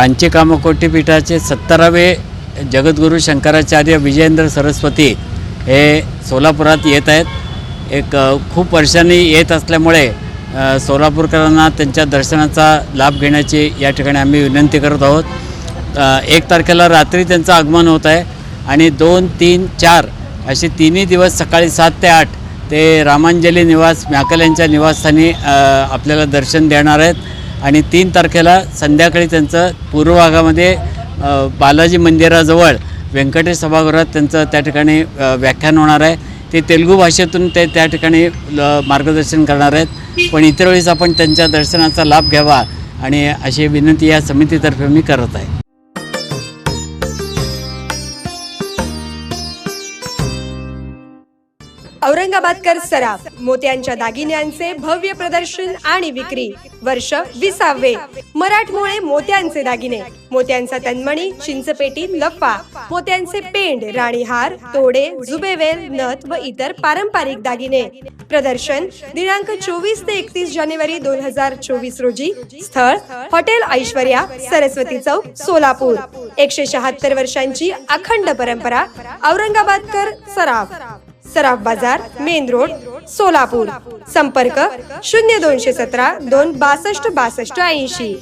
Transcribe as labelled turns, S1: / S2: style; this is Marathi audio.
S1: कांची कामकोटी पीठाचे सत्तरावे जगद्गुरू शंकराचार्य विजयेंद्र सरस्वती हे सोलापुरात येत आहेत. एक खूप वर्षांनी येत असल्यामुळे सोलापूरकरांना त्यांच्या दर्शनाचा लाभ घेण्याची या ठिकाणी आम्ही विनंती करत आहोत. एक तारखेला रात्री त्यांचं आगमन होत आहे आणि दोन तीन चार असे तिन्ही दिवस सकाळी सात ते आठ ते रामांजली निवास म्याकल यांच्या निवासस्थानी आपल्याला दर्शन देणार आहेत. आणि तीन तारखेला संध्याकाळी त्यांचं पूर्व भागामध्ये बालाजी मंदिराजवळ व्यंकटेश सभागृहात त्यांचं त्या ठिकाणी व्याख्यान होणार आहे. ते तेलुगू भाषेतून ते त्या ठिकाणी ल- मार्गदर्शन करणार आहेत. पण इतर वेळेस आपण त्यांच्या दर्शनाचा लाभ घ्यावा आणि अशी विनंती या समितीतर्फे मी करत आहे.
S2: औरंगाबादकर सराफ मोत्यांच्या दागिन्यांचे भव्य प्रदर्शन आणि विक्री. वर्ष विसावे. मराठमोळे मोत्यांचे दागिने. मोत्यांचा तन्मणी चिंचपेटी लप्पा मोत्यांचे पेंड राणीहार तोडे जुबेवेल नथ व इतर पारंपरिक दागिने. प्रदर्शन दिनांक चोवीस ते एकतीस जानेवारी दोन हजार चोवीस रोजी. स्थळ हॉटेल ऐश्वर्या सरस्वती चौक सोलापूर. एकशे शहात्तर वर्षांची अखंड परंपरा औरंगाबादकर सराफ. सराफ बाजार मेन रोड सोलापूर. संपर्क शून्य दोनशे सतरा दोन बासष्ट बासष्ट ऐंशी.